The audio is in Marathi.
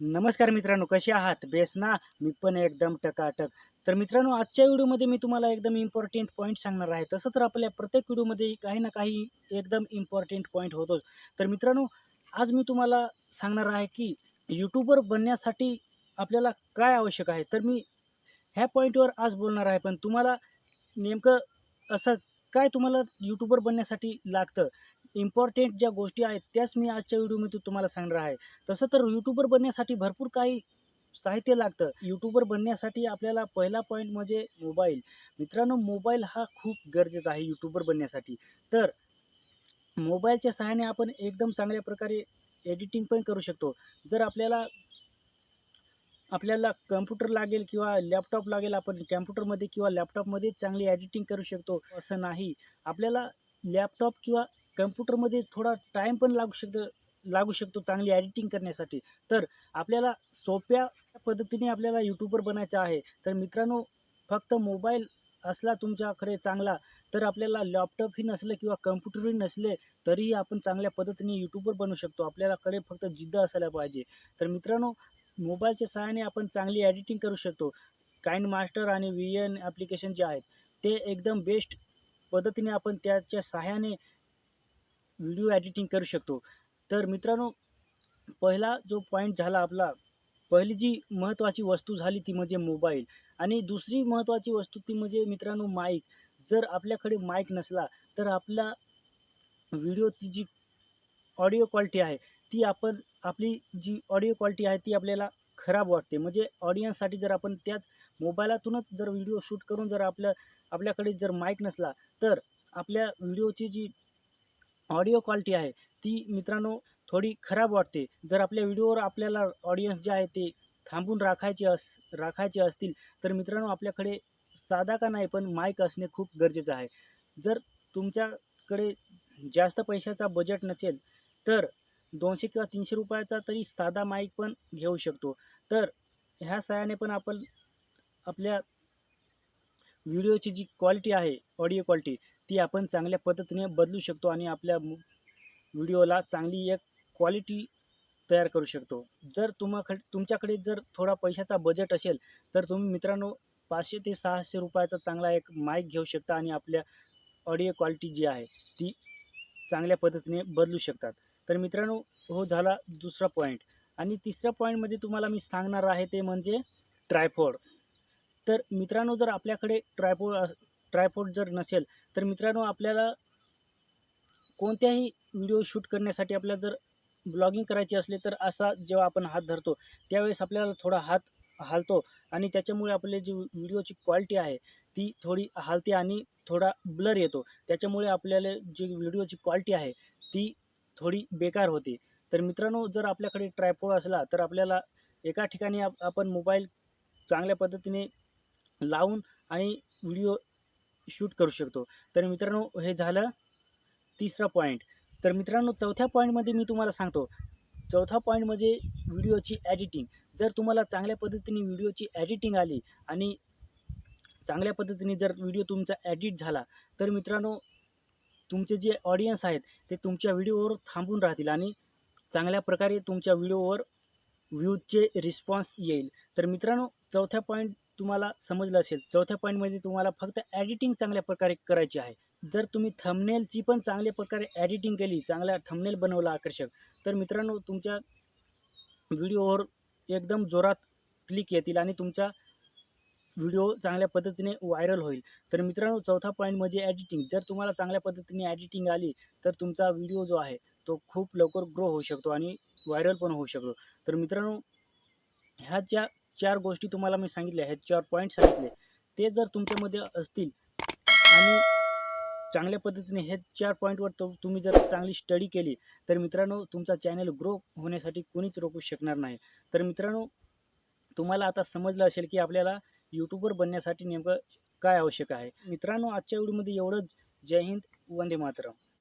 नमस्कार मित्रांनो कसे आहात? बेस ना? मी पण एकदम टकाटक. तर मित्रांनो आजच्या व्हिडिओमध्ये मी तुम्हाला एकदम इम्पॉर्टंट पॉईंट सांगणार आहे. तसं तर आपल्या प्रत्येक व्हिडिओमध्ये काही ना काही एकदम इम्पॉर्टंट पॉईंट होतोच. तर मित्रांनो आज मी तुम्हाला सांगणार आहे की यूट्यूबर बनण्यासाठी आपल्याला काय आवश्यक आहे? तर मी ह्या पॉईंटवर आज बोलणार आहे. पण तुम्हाला नेमकं असं काय तुम्हाला यूट्यूबर बनण्यासाठी लागतं? इम्पॉर्टंट ज्या गोष्टी आहेत त्याच मी आजच्या व्हिडिओमध्ये तुम्हाला सांगणार आहे. तसं तर यूट्यूबर बनण्यासाठी भरपूर काही साहित्य लागतं. यूट्यूबर बनण्यासाठी आपल्याला पहिला पॉईंट म्हणजे मोबाईल मित्रांनो मोबाईल हा खूप गरजेचा आहे यूट्यूबर बनण्यासाठी. तर मोबाईलच्या सहाय्याने आपण एकदम चांगल्या प्रकारे एडिटिंग पण करू शकतो. जर आपल्याला आपल्याला कम्प्युटर लागेल किंवा लॅपटॉप लागेल आपण कॅम्प्युटरमध्ये किंवा लॅपटॉपमध्ये चांगली एडिटिंग करू शकतो. असं नाही. आपल्याला लॅपटॉप किंवा कम्प्युटरमध्ये थोडा टाईम पण लागू शकतो लागू शकतो चांगली एडिटिंग करण्यासाठी. तर आपल्याला सोप्या पद्धतीने आपल्याला यूट्यूबर बनायचं आहे. तर मित्रांनो फक्त मोबाईल असला तुमच्याकडे चांगला तर आपल्याला लॅपटॉपही नसलं किंवा कम्प्युटरही नसले तरीही आपण चांगल्या पद्धतीने यूट्यूबर बनू शकतो. आपल्याकडे फक्त जिद्द असायला पाहिजे. तर मित्रांनो मोबाईलच्या सहाय्याने आपण चांगली एडिटिंग करू शकतो. काइंड मास्टर आणि व्ही एन ॲप्लिकेशन जे आहेत ते एकदम बेस्ट पद्धतीने आपण त्याच्या सहाय्याने व्हिडिओ एडिटिंग करू शकतो. तर मित्रांनो पहिला जो पॉईंट झाला आपला पहिली जी महत्त्वाची वस्तू झाली ती म्हणजे मोबाईल आणि दुसरी महत्त्वाची वस्तू ती म्हणजे मित्रांनो माईक जर आपल्याकडे माईक नसला तर आपला व्हिडिओची जी ऑडिओ क्वालिटी आहे ती आपण आपली जी ऑडिओ क्वालिटी आहे ती आपल्याला खराब वाटते. म्हणजे ऑडियन्ससाठी जर आपण त्याच मोबाईलातूनच जर व्हिडिओ शूट करून जर आपल्या आपल्याकडे जर माईक नसला तर आपल्या व्हिडिओची जी ऑडिओ क्वालिटी आहे ती मित्रांनो थोडी खराब वाटते. जर आपल्या व्हिडिओवर आपल्याला ऑडियन्स जे आहे ते थांबून राखायचे अस राखायचे असतील तर मित्रांनो आपल्याकडे साधा का नाही पण माईक असणे खूप गरजेचं आहे. जर तुमच्याकडे जास्त पैशाचा बजेट नसेल तर दोनशे किंवा तीनशे रुपयाचा तरी साधा माईक पण घेऊ शकतो. तर ह्या सहाय्याने पण आपण आपल्या व्हिडिओची जी क्वालिटी आहे ऑडिओ क्वालिटी ती आपण चांगल्या पद्धतीने बदलू शकतो आणि आपल्या व्हिडिओला चांगली एक क्वालिटी तयार करू शकतो. जर तुम्हाकडे तुमच्याकडे जर थोडा पैशाचा बजेट असेल तर तुम्ही मित्रांनो पाचशे ते सहाशे रुपयाचा चांगला एक माईक घेऊ शकता आणि आपल्या ऑडिओ क्वालिटी जी आहे ती चांगल्या पद्धतीने बदलू शकतात. तर मित्रांनो हो झाला दुसरा पॉईंट आणि तिसऱ्या पॉईंटमध्ये तुम्हाला मी सांगणार आहे ते म्हणजे ट्रायफोड तर मित्रांनो जर आपल्याकडे ट्रायफोड ट्रायपॉड जर नसेल तर मित्रांनो आपल्याला कोणत्याही व्हिडिओ शूट करण्यासाठी आपल्याला जर ब्लॉगिंग करायची असले तर असा जेव्हा आपण हात धरतो त्यावेळेस आपल्याला थोडा हात हालतो आणि त्याच्यामुळे आपले जी व्हिडिओची क्वालिटी आहे ती थोडी हालते आणि थोडा ब्लर येतो. त्याच्यामुळे आपल्याला जी व्हिडिओची क्वालिटी आहे ती थोडी बेकार होते. तर मित्रांनो जर आपल्याकडे ट्रायपोड असला तर आपल्याला एका ठिकाणी आप आपण मोबाईल चांगल्या पद्धतीने लावून आणि व्हिडिओ शूट करू शकतो. तर मित्रांनो हे झालं तिसरा पॉईंट तर मित्रांनो चौथ्या पॉईंटमध्ये मी तुम्हाला सांगतो. चौथा पॉईंट म्हणजे व्हिडिओची ॲडिटिंग जर तुम्हाला चांगल्या पद्धतीने व्हिडिओची ॲडिटिंग आली आणि चांगल्या पद्धतीने जर व्हिडिओ तुमचा ॲडिट झाला तर मित्रांनो तुमचे जे ऑडियन्स आहेत ते तुमच्या व्हिडिओवर थांबून राहतील आणि चांगल्या प्रकारे तुमच्या व्हिडिओवर व्ह्यूजचे रिस्पॉन्स येईल. तर मित्रांनो चौथ्या पॉईंट तुम्हाला समजलं असेल. चौथ्या पॉईंटमध्ये तुम्हाला फक्त ॲडिटिंग चांगल्या प्रकारे करायची आहे. जर तुम्ही थंबनेलची पण चांगल्या प्रकारे ॲडिटिंग केली चांगला थंबनेल बनवला आकर्षक तर मित्रांनो तुमच्या व्हिडिओवर एकदम जोरात क्लिक येतील आणि तुमचा व्हिडिओ चांगल्या पद्धतीने व्हायरल होईल. तर मित्रांनो चौथा पॉईंट म्हणजे ॲडिटिंग जर तुम्हाला चांगल्या पद्धतीने ॲडिटिंग आली तर तुमचा व्हिडिओ जो आहे तो खूप लवकर ग्रो होऊ शकतो आणि व्हायरल पण होऊ शकतो. तर मित्रांनो ह्या ज्या चार गोष्टी तुम्हाला मी सांगितल्या आहेत चार पॉईंट सांगितले ते जर तुमच्यामध्ये असतील आणि चांगल्या पद्धतीने हे चार पॉईंटवर तुम्ही जर चांगली स्टडी केली तर मित्रांनो तुमचा चॅनल ग्रो होण्यासाठी कोणीच रोखू शकणार नाही. तर मित्रांनो तुम्हाला आता समजलं असेल की आपल्याला यूट्यूबर बनण्यासाठी नेमकं काय आवश्यक आहे. मित्रांनो आजच्या व्हिडिओमध्ये एवढंच. जय हिंद वंदे मातरम.